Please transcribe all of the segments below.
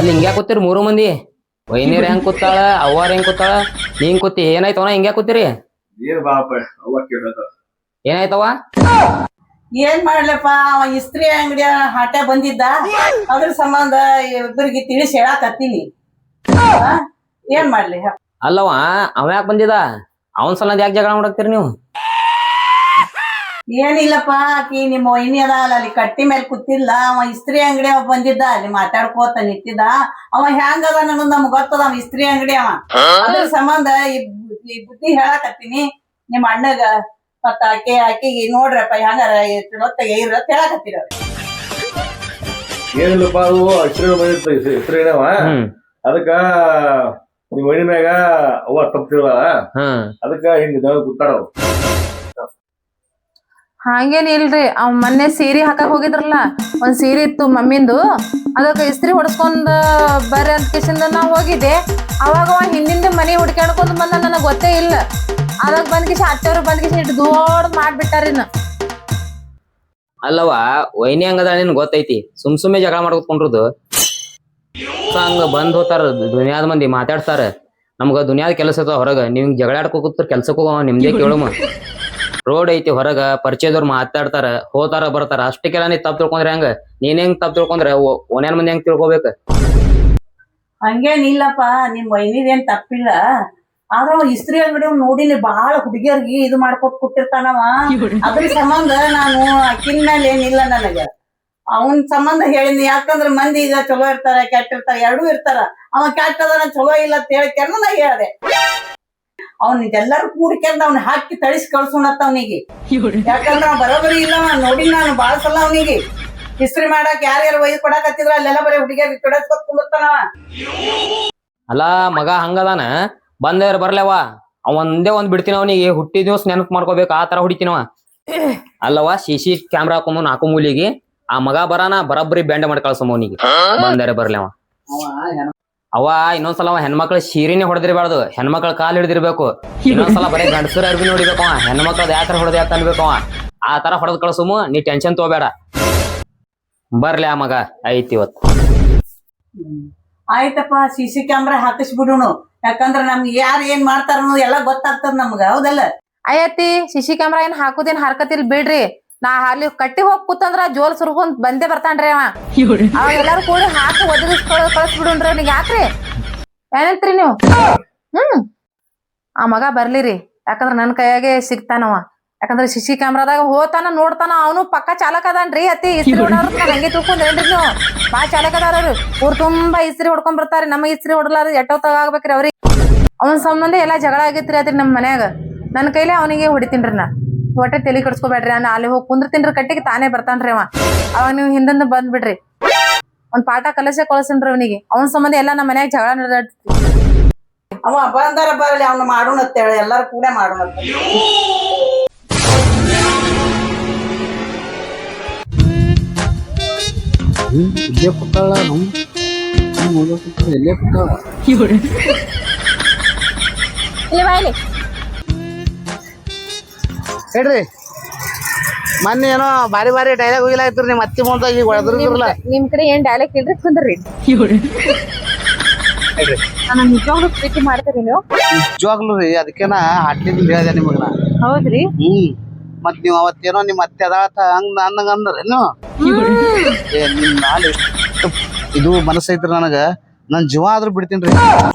ಅಲ್ಲಿ ಹಿಂಗ್ಯಾ ಕೂತಿರಿ ಮೂರು ಮಂದಿ? ವೈನೀರ್ ಹೆಂಗ್ ಕೂತಾಳ ಅವ್ವಾರ ಹೆಂಗ್ ಕೂತಾಳ? ನೀ ಹಿಂಗ್ ಕೂತಿ ಏನಾಯ್ತವ ಹಿಂಗ್ಯಾ ಕೂತಿರಿ? ಏನ್ ಬಾಪ ಅವ್ವ ಕೇಳೋದು ಏನಾಯ್ತವ? ಏನ್ ಮಾಡ್ಲಪ್ಪ ಅವ ಇಸ್ತ್ರಿ ಅಂಗಡಿಯ ಹಾಟೆ ಬಂದಿದ್ದ ಅದ್ರ ಸಂಬಂಧ ಇಬ್ಬರಿಗೆ ತಿಳಿಸಿ ಹೇಳಾಕತ್ತೀನಿ ಆ? ಏನ್ ಮಾಡ್ಲಿ? ಅಲ್ಲವಾ ಅಲ್ಲವ ಅವ ಯಾಕೆ ಬಂದಿದ? ಅವನ್ ಸಲ ಯಾಕೆ ಜಗಳ ಮಾಡಕ್ತೀರಿ ನೀವು? ಏನಿಲ್ಲಪ್ಪ ಆಕಿ ನಿಮ್ಮ ವೈನಿ ಅದ ಅಲ್ಲ ಅಲ್ಲಿ ಕಟ್ಟಿ ಮೇಲೆ ಕೂತಿಲ್ಲ ಅವ ಇಸ್ತ್ರಿ ಅಂಗಡಿ ಅವ ಬಂದಿದ್ದ ಅಲ್ಲಿ ಮಾತಾಡ್ಕೋತ ನಿಂತಿದ್ದ. ಅವ ಹೆಂಗ್ ಅದ ಅನ್ನೋದು ನಮ್ಗ್ ಗೊತ್ತದ ಅವ ಇಸ್ತ್ರಿ ಅಂಗಡಿ ಅವ. ಅದ್ರ ಸಂಬಂಧ ಈ ಬುದ್ಧಿ ಹೇಳಾಕತ್ತೀನಿ. ನಿಮ್ಮ ಅಣ್ಣಗ ಮತ್ತ ಆಕೆ ಆಕಿಗೆ ನೋಡ್ರಪ್ಪ ಹೆಂಗಾರ ಚಲೋತ್ತಾಗ ಇರತ್ ಹೇಳಾಕತ್ತೀರ ಏನಿಲ್ಲಪ್ಪ ಅದು ಬಂದಿತ್ತು ಅದಕ್ಕ ನಿಮ್ ಮನಿ ಮ್ಯಾಗ ಅವ್ವ ತಪ್ಪಿಲ್ಲ ಅದಕ್ಕ ಹಿಂಗ ಕೂತಾಡವ್ ಹಂಗೇನ್ ಇಲ್ರಿ, ಅವ್ ಮೊನ್ನೆ ಸೀರೆ ಹಾಕಕ್ ಹೋಗಿದ್ರಲ್ಲ, ಒಂದ್ ಸೀರೆ ಇತ್ತು ಮಮ್ಮಿಂದು, ಅದಕ್ಕೆ ಇಸ್ತ್ರಿ ಹೊಡ್ಸ್ಕೊಂಡ್ ಬರ್ರಿ ಅಂತ ನಾ ಹೋಗಿದ್ದೆ. ಅವಾಗ ಅವ ಹಿಂದಿಂದ ಮನಿ ಹುಡ್ಕ್ಯಾಡ್ಕೊಂಡ್ ಬಂದ, ನನಗ್ ಗೊತ್ತೇ ಇಲ್ಲ. ಅದಾಗ ಬಂದ್ ಕಿಸಿ ಅತ್ತೆಯವ್ರು ಬಂದ್ ಕಿಸಿ ಇಟ್ಟು ದೊಡ್ಡ ಮಾಡ್ಬಿಟ್ಟಾರಿನ ಅಲ್ಲವ ವೈನಿ ಹಂಗದ ನಿನ್ ಗೊತ್ತೈತಿ, ಸುಮ್ ಸುಮ್ಮನೆ ಜಗಳ ಮಾಡ್ಕೊಂಡ್ರದು ಹಂಗ ಬಂದ್ ಹೋತಾರ ದುನಿಯಾದ ಮಂದಿ ಮಾತಾಡ್ತಾರ. ನಮ್ಗ ದುನಿಯಾದ ಕೆಲಸ ಹೊರಗ ನಿಮ್ಗೆ ಜಗಳ ಆಡ್ಕೊ ಕೂತ್ರ ಕೆಲ್ಸಕ್ಕೆ ನಿಮ್ದೇ ಕೇಳುಮ ರೋಡ್ ಐತಿ ಹೊರಗ, ಪರಿಚಯದವ್ರು ಮಾತಾಡ್ತಾರ, ಹೋತಾರ ಬರ್ತಾರ. ಅಷ್ಟಕ್ಕೆಲ್ಲ ನೀ ತಪ್ಪು ತಿಳ್ಕೊಂಡ್ರೆ ಹೆಂಗ? ನೀನ್ ಹೆಂಗ್ ತಪ್ಪು ತಿಳ್ಕೊಂಡ್ರೆ? ಓನ್ಯಾನ ಮಂದಿ ಹೆಂಗ್ ತಿಳ್ಕೊಬೇಕ? ಹಂಗೇನಿಲ್ಲಪ್ಪ, ನಿಮ್ ವೈನಿದೇನ್ ತಪ್ಪಿಲ್ಲ. ಆದ್ರ ಇಸ್ತ್ರಿ ಅಂಗಡಿ ನೋಡಿನಿ, ಬಾಳ ಹುಡುಗಿಯರ್ಗಿ ಇದು ಮಾಡ್ಕೊಟ್ ಕೊಟ್ಟಿರ್ತಾನವ ಅದ್ರ ಸಂಬಂಧ ನಾನು ಅಕ್ಕಿನ ಮೇಲೆ ಏನಿಲ್ಲ ನನಗ. ಅವನ್ ಸಂಬಂಧ ಹೇಳಿನಿ, ಯಾಕಂದ್ರ ಮಂದಿ ಈಗ ಚಲೋ ಇರ್ತಾರ, ಕೆಟ್ಟ ಇರ್ತಾರ, ಎರಡೂ ಇರ್ತಾರ. ಅವ ಕೆಟ್ಟದನ ಚಲೋ ಇಲ್ಲ ಅಂತ ಹೇಳಿ ನಾ ಹೇಳ್ದೆ. ಅವ್ನ ಇದೆಲ್ಲರೂ ಕೂಡ್ಕೆಂದ ಅವ್ನ ಹಾಕಿ ತಳಿಸಿ ಕಳ್ಸೋಣತ್ತ ಅವನಿಗೆ. ಯಾಕಂದ್ರ ಬರೋಬರಿ ಇಲ್ಲ ನೋಡಿ ನಾನು ಬಾಳ ಸಲ ಅವನಿಗೆ. ಇಸ್ತ್ರಿ ಮಾಡಕ್ ಯಾರ್ಯಾರು ಒಯ್ದು ಕೊಡಕತ್ತಿದ್ರ ಅಲ್ಲೆಲ್ಲ ಬರೀ ಹುಡುಗಿಯರ್ ತೊಡಸ್ಕೊತ್ ಕುಂದಿರ್ತಾನವ ಅಲ್ಲ ಮಗ ಹಂಗದಾನ? ಬಂದೇರ್ ಬರ್ಲವ ಅವ ಒಂದೇ ಒಂದ್ ಬಿಡ್ತೀನಿ ಅವನಿಗೆ ಹುಟ್ಟಿದ ದಿವಸ ನೆನಪು ಮಾಡ್ಕೋಬೇಕು ಆ ತರ ಹುಡುಕಿನವ ಅಲ್ಲವ ಸಿ ಸಿ ಕ್ಯಾಮ್ರಾ ಹಾಕೊಂಬ ನಾಲ್ಕು ಮೂಲಿಗೆ. ಆ ಮಗ ಬರಾನ ಬರಬ್ಬರಿ ಬೆಂಡ ಮಾಡಿ ಕಳ್ಸಮ್ಮ ಅವನಿಗೆ. ಬಂದರೆ ಬರ್ಲವ ಅವ ಇನ್ನೊಂದ್ಸಲ ಅವ ಹೆಣ್ಮಕ್ಳ ಸೀರೆನೆ ಹೊಡೆದಿರ್ಬಾರ್ದು. ಹೆಣ್ಮಕ್ಳ ಕಾಲ್ ಹಿಡಿದಿರ್ಬೇಕು. ಇನ್ನೊಂದ್ಸಲ ಬರೀ ಗಂಡಸರ ಅರ್ಬಿ ನೋಡಿಬೇಕು ಅವ. ಹೆಣ್ಮಕ್ಳದ್ ಯಾವ ತರ ಹೊಡೆದ ಯಾತ ಅನ್ಬೇಕು ಅವ. ಆ ತರ ಹೊಡೆದ್ ಕಳ್ಸುಮು ನೀ ಟೆನ್ಷನ್ ತಗೋಬೇಡ. ಬರ್ಲಿ ಆ ಮಗ ಐತಿ ಇವತ್ತು ಆಯ್ತಪ್ಪ ಸಿ ಸಿ ಕ್ಯಾಮ್ರಾ ಹಾಕಿಸ್ಬಿಡೋಣ. ಯಾಕಂದ್ರ ನಮ್ಗೆ ಯಾರು ಏನ್ ಮಾಡ್ತಾರ ಅನ್ನೋದು ಎಲ್ಲ ಗೊತ್ತಾಗ್ತದ ನಮ್ಗ ಹೌದಲ್ಲ? ಅಯ್ಯತ್ತಿ ಸಿಸಿ ಕ್ಯಾಮ್ರಾ ಏನ್ ಹಾಕುದೇನ್ ಹರ್ಕತಿಲ್ ಬಿಡ್ರಿ. ನಾ ಅಲ್ಲಿ ಕಟ್ಟಿ ಹೋಗಿ ಕೂತಂದ್ರ ಜೋಲ್ ಸುರ್ಕೊಂಡ್ ಬಂದೇ ಬರ್ತಾನ್ರಿ ಅವ. ಅವ ಎಲ್ಲಾರು ಕೂಡಿ ಹಾಕಿ ಒದಗಿಸ್ಕೊಳ ಕಳ್ಸ್ಬಿಡುನ್ರಿ ಅವ್ನಿಗೆ ಯಾಕ್ರಿ? ಏನಂತ್ರಿ ನೀವು? ಹ್ಮ್. ಆ ಮಗ ಬರ್ಲಿರಿ. ಯಾಕಂದ್ರ ನನ್ ಕೈಯಾಗೆ ಸಿಗ್ತಾನವ ಯಾಕಂದ್ರ ಸಿಸಿ ಕ್ಯಾಮ್ರಾದಾಗ ಹೋತಾನ, ನೋಡ್ತಾನ, ಅವನು ಪಕ್ಕ ಚಾಲಕ ಅದಾನ್ರಿ. ಅತಿ ಇಸ್ತ್ರಿ ಹೊಡೋರ್ ಹಂಗೆ ತಿಳ್ಕೊಂಡ್ರೇನ್ರಿ ನೀವು? ಬಾ ಚಾಲಕ ಅದಾರ ಊರ್ ತುಂಬಾ ಇಸ್ತ್ರಿ ಹೊಡ್ಕೊಂಡ್ ಬರ್ತಾರ. ನಮ್ಮ ಇಸ್ತ್ರಿ ಹೊಡ್ಲಾರ ಎಟ್ಟೋ ತಗಾಗ್ಬೇಕ್ರಿ ಅವ್ರಿ ಅವನ ಸಂಬಂಧ ಎಲ್ಲಾ ಜಗಳ ಆಗೈತ್ರಿ ಅದ್ರಿ ನಮ್ ಮನ್ಯಾಗ. ನನ್ನ ಕೈಲಿ ಅವನಿಗೆ ಹೊಡಿತೀನ್ರಿ ನಾ. ಒಟ್ಟೆ ತಲೆ ಕಡ್ಸ್ಕೊಬೇಡ್ರಿ ನಾನು ಅಲ್ಲಿ ಹೋಗಿ ಕುಂದ್ರತೀನ್ರಿ ಕಟ್ಟಿಗೆ ತಾನೇ ಬರ್ತಾನ್ರಿ ಅವ. ಅವಾಗ ನೀವು ಹಿಂದಿಂದ ಬಂದ್ಬಿಡ್ರಿ. ಒಂದ್ ಪಾಠ ಕಲಸೆ ಕಳ್ಸನ್ರಿ ಅವನಿಗೆ. ಅವನ ಸಂಬಂಧ ಎಲ್ಲ ನಮ್ಮ ಮನ್ಯಾಗ ಜಗಳ ನಡೆದೈತಿ ಅವ ಬಂದಾರ ಬರಲಿ ಅವ್ನ ಮಾಡೋಣ ಅಂತೇಳಿ ಎಲ್ಲಾರು ಕೂಡ ಮಾಡೋಣ ಅಂತ. ಇಲ್ಲಿ ಹೇಳ್ರಿ. ಮೊನ್ನೆ ಏನೋ ಬಾರಿ ಬಾರಿ ಡೈಲಾಗ್ ಹೋಗಿಲ್ಲ ಆಯ್ತು ನಿಮ್ಮ ಅತ್ತಿ ಮುಂದ ಈಗ ಹೊಡೆದ್ರಲ್ಲ ನಿಮ್ ಕಡೆ ಏನ್ ಡೈಲಾಗ್ ಇಲ್ರಿ? ಕುಂದ್ರಿ. ನಾನು ನಿಜವಾಗ್ಲೂ ಪ್ರೀತಿ ಮಾಡ್ತೀರಿ ನೀವು. ನಿಜವಾಗ್ಲು ರೀ ಅದಕ್ಕೇನ ಹಾಟ್ಲಿಂದ ಹೇಳಿದೆ ನಿಮಗ ನಾ. ಹೌದ್ರಿ? ಹ್ಮ್. ಮತ್ ನೀವ್ ಅವತ್ತೇನೋ ನಿಮ್ಮ ಅತ್ತೆ ಅದಾತ ಹಂಗ ಅನ್ನಂಗ ಅಂದ್ರೇನು? ಏ ನಿಮ್ ನಾಳೆ ಎಷ್ಟು ಇದು ಮನಸ್ಸೈತ್ರಿ ನನಗ. ನನ್ ಜೀವ ಆದ್ರೂ ಬಿಡ್ತೀನಿ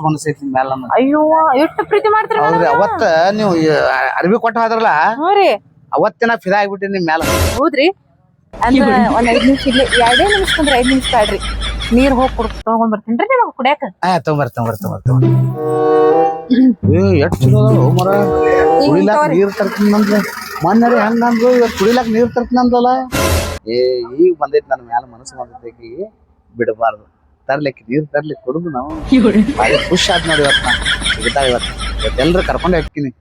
ಮನಸ್ಸೈತಿ ನಿಮ್ ಮ್ಯಾಲ ನನಗ ಅಯ್ಯೋ ಎಷ್ಟು ಪ್ರೀತಿ ಮಾಡ್ತೀರಿ ಹೌದ್ರಿ ಅವತ್ತ ನೀವು ಅರ್ಬಿ ಕೊಟ್ಟ ಹೋದ್ರಲ್ಲ? ಹ್ಞೂ ರೀ. ಅವತ್ತಿನ ಫಿದಾ ಆಗ್ಬಿಟ್ಟಿನಿ ನಿಮ್ ಮ್ಯಾಲ. ಹೌದ್ರಿ. ಅಂದ್ರ ಒಂದ್ ಐದ್ ನಿಮಿಷ ಇಲ್ಲೇ ಎರಡೇ ನಿಮಿಷ ಅಂದ್ರೆ ಐದ್ ನಿಮಿಷ ಆಯ್ತ್ರಿ ನೀರ್ ಹೋಗಿ ಕುಡ್ ತಗೊಂಡ್ ಬರ್ತೀನಿ ನಿಮಗೆ ಕುಡಿಯಾಕ. ಆ ತೊಂಬರ್ ತೊಂಬರ್ ತೊಂಬರ್ ತೊಂಬರ್ ಏ ಎಷ್ಟ್ ಚಲೋ ಅದಾವ ಮರ ಕುಡಿಲಾಕ ನೀರ್ ತರ್ತೀನಂದ್ರ ಮೊನ್ನೆ ಹೆಂಗ ಅಂದ್ರು ಇವತ್ತು ಕುಡಿಲಾಕ ನೀರ್ ತರ್ತೀನಂದಲ್ಲ ಏ ಈಗ ಬಂದೈತಿ ನನ್ನ ಮ್ಯಾಲ ಮನಸ್ಸು ಬಂದೈತಿ ಬಿಡಬಾರ್ದು. ತರ್ಲಿಕ್ಕೆ ನೀರ್ ತರ್ಲಿಕ್ಕೆ ಕೊಡುದು ನಾವು. ಭಾರಿ ಖುಷಿ ಆತ್ ನೋಡಿ ಇವತ್ತು ನಾ. ಸಿಗ್ತಾವ ಇವತ್ತು. ಇವತ್ತು ಎಲ್ರು ಕರ್ಕೊಂಡೆ ಹೋಗ್ತೀನಿ.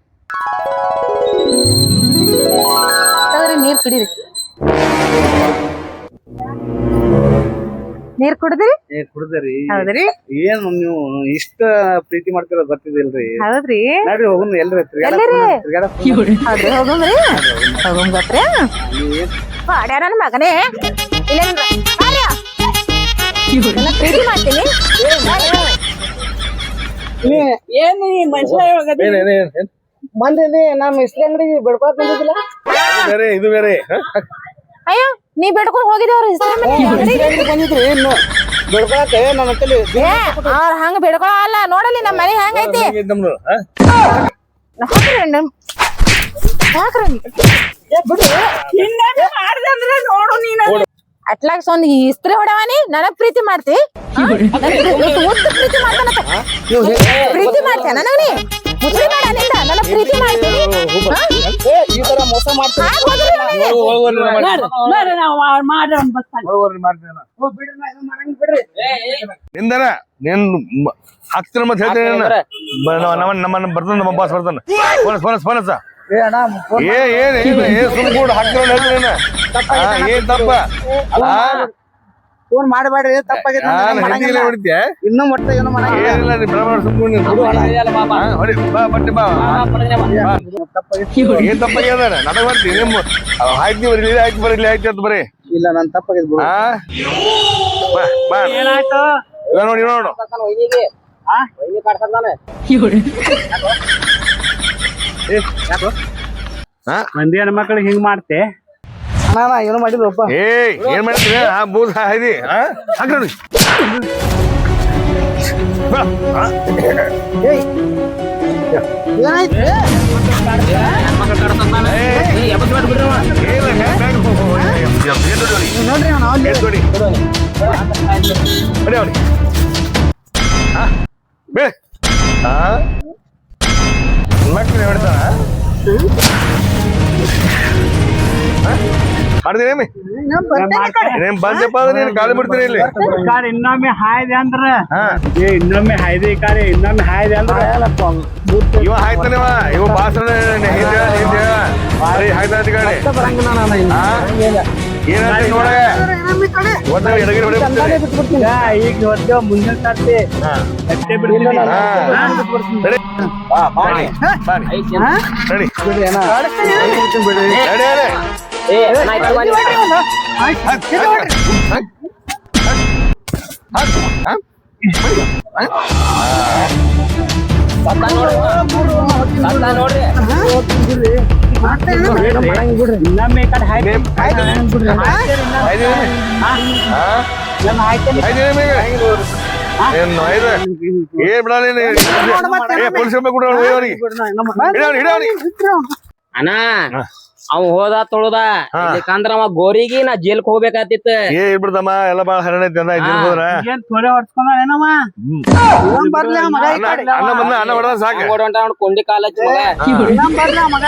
ನೀರ್ ಕುಡೀರಿ. ನೀರ್ ಕುಡ್ದಿರಿ? ಏ ಕುಡ್ದರಿ. ಹೌದ್ರಿ. ಏನ್ ನೀವು ಇಷ್ಟ ಪ್ರೀತಿ ಮಾಡ್ತಿರೋ ಗೊತ್ತಿದಿಲ್ರಿ ಹೌದ್ರಿ. ನೋಡ್ರಿ ಹೋಗುನ್ ಎಲ್ರಿ ಹೌದ್ರಿ ಹೋಗಮ್ರಿ ಹೋಗಮ್ ನನ್ ಮಗನೇ. ಇಲ್ಲ ಪ್ರೀತಿ ಮಾಡ್ತೀನಿ. ಏನ್ ಈ ಮನುಷ್ಯ ಇವಾಗ ಏನ್ ಏನ್ ಏನ್ ಏನ್? ಬಂದಿನಿ ನಮ್ಮ ಇಸ್ತ್ರಿ ಅಂಗಡಿಗೆ ಬೆಡ್ಕೊಳಕ್ ಬಂದಿದ್ದಿಲ್ಲ? ಬೇರೆ ಇದು ಬೇರೆ ಹ? ಅಯ್ಯೋ ನೀ ಬೇಡ್ಕೊಂಡು ಹೋಗಿದೇವ್ರ ಬಂದಿದ್ರಿ ಇನ್ನು. ಬೆಡ್ಕೊಳಕ್ಕೆ ನನ್ನ ಹತ್ತಲಿ ಏ ಅವ್ರ ಹಂಗ ಬೇಡ್ಕೊಳ ಅಲ್ಲ. ನೋಡಲಿ ನಮ್ಮ ಮನೆ ಹೆಂಗೈತಿ ಐತಿ. ನಮ್ದು ಹ? ಹಾಕ್ರಿ ನಮ್- ಹಾಕ್ರಿ ಮಾಡ್ದಂದ್ರೆ ನೋಡು ನೀನು. ಅಟ್ಲಾಕ್ಸ್ ಒಂದ್ ಇಸ್ತ್ರಿ ಹೊಡವಾನಿ ನನಗ್ ಪ್ರೀತಿ ಮಾಡ್ತಿ? ನನ್ ಪ್ರೀತಿ- ಉದ್ದ ಪ್ರೀತಿ ಮಾಡ್ತಾನಂತ ಪ್ರೀತಿ ಮಾಡ್ತೀಯ ನನಗ್ ನೀ ಮುಸ್ರಿ ಬೇಡ ನಿಂದ ನನ್ನ ಪ್ರೀತಿ ಮಾಡ್ತೀನಿ. ಏ, ಈ ತರ ಮೋಸ ಮಾಡ್ತೀನಿ. ಹಾಕ್ ಹೋಗ್ರಿ ನನಗೆ. ನಿಂದನ? ನೀನ್ ಮ- ಹತ್ತಿರ ಮತ್ತೆ ಹೇಳ್ತೀನಿ ನಾನು. ಬ- ನಮ್ಮ ನಮ್ಮ ನಮ್ಮ ಬರ್ತಾನ ನಮ್ಮ ಬಾಸ್ ಬರ್ತಾನ. ಫೋನಸ್ ಫೋನಸ್ ಫೋನಸ್ ಏ ಅಣ್ಣ ಫೋನ್ ಏ ಏನ್ ಏನ್ ಏನ್ ಸುಮ್ ಕೂಡ ಹಾಕ್ತಿರೋ ಹೇಳ್ತೀನಿ ನಾನು. ಏನ್ ತಪ್ಪ? ಆ, ಫೋನ್ ಮಾಡಬೇಡ್ರಿ ತಪ್ಪಾಗೈತೆ ನಾನು ಇನ್ನೂ ಮೊಟ್ಟ ಏನು ಮಾಡಂಗಿಲ್ಲ ಏನಿಲ್ಲ ನೀ ಸುಮ್ಮನೆ ಬಿಡು ಹೊಡಿ ಬಾ ಬಟ್ಟೆ ಬಾ. ಏನ್ ತಪ್ಪಾಗ್ಯದ ನನಗ್ ಬರ್ತಿ ನಿಮ್ಮ ಆಯ್ತು ಬರೀ ಇಲ್ಲಿ ಆಯ್ತು ಬರೀ ಇಲ್ಲಿ ಆಯ್ತು ಅಂತ ಬರೀ. ಇಲ್ಲ ನನ್ ತಪ್ಪಾಗಿದ್ ಬಿಡು. ಆ ಬಾ ಬಾ. ಏನಾಯ್ತು? ಇವ ನೋಡಿ ನೋಡು. ಹಾ? ಮಂದಿ ಹೆಣ್ಮಕ್ಳಿಗೆ ಹಿಂಗ್ ಮಾಡ್ತೆ. ನಾ ಏನು ಮಾಡಿಲ್ಲಪ್ಪ ಏ ಏನ್ ಮಾಡ್ತೀರಿ ಆ ಬೂದ್ ಹಾಯ್ದಿ ಆ ಹಾಕ್ರಿ ನೋಡಿ ಬಾ, ಆ. ಏನಾಯ್ತು ಏ, ಏನ್ ಬ್ಯಾಗ್ ಬ್ಯಾಗ್ ಹೋ- ಹೋ- ಹೋ- ಎ- ಎ- ಎ- ನೋಡಿ, ನೋಡಿ. ನೋಡ್ರಿ ಅಣ್ಣ ಅಲ್ಲಿ ಎಷ್ಟ್ ನೋಡಿ ಹೊಡಿ ಅವ್ನಿಗೆ. ಆ, ಬೀಳ್. ಆ? ಮಕ್ಳು ಹೊಡಿತಾನ ಮಾಡ್ತೀನಿ ನೀನ್ ಬಂದಪ್ಪ ಅಂದ್ರೆ ನೀನು ಕಾಲು ಬಿಡ್ತೀನಿ ಇಲ್ಲಿ? ಕಾರ್ ಇನ್ನೊಮ್ಮೆ ಹಾಯ್ದೆ ಅಂದ್ರ? ಏ ಇನ್ನೊಮ್ಮೆ ಹಾಯ್ದೆ ಈ ಕಾರ್ ಇನ್ನೊಮ್ಮೆ ಹಾಯ್ದೆ ಅಂದ್ರ? ಇವ ಹಾಯ್ತಾನಿವ ಇವ. ಬಾಸರ ಹಿಂದೆ ಹಿಂದೆ ಬರೀ ಹಾಯ್ತಾನ ಗಾಡಿ ಹಾ? ಏನಂತ ನೋಡ? ಒಟ್ಟ ಎಡಗಡೆ ಹೊಡೆ ಬಿಡ್ತೀನಿ. ಈಗ ಮುಂದಿನ ಸರ್ತಿ ಅಷ್ಟೇ ಬಿಡ್ತೀನಿ. ಬಿಡ? ಏ, ಅಣ್ಣ. ಹಾ. ಅವ್ ಹೋದ ತೊಳದ. ಯಾಕಂದ್ರ ಅವ ಗೋರಿಗಿ ನಾ ಜೈಲ್ಕ್ ಹೋಗ್ಬೇಕಾತಿತ್ತ. ಏ ಎಲ್ಲ ಬಾಳ ಹರಣ ಐತಿ ಅಂದ ಹೋದ್ರ? ಅಣ್ಣ ಕಡೆ. ಅಣ್ಣ ಬಂದ ಅಣ್ಣ ಹೊಡೆದ ಸಾಕು. ಹೊಂಟ ಕೊಂಡಿ ಕಾಲ ಹಚ್ಚಿ ಮಗ.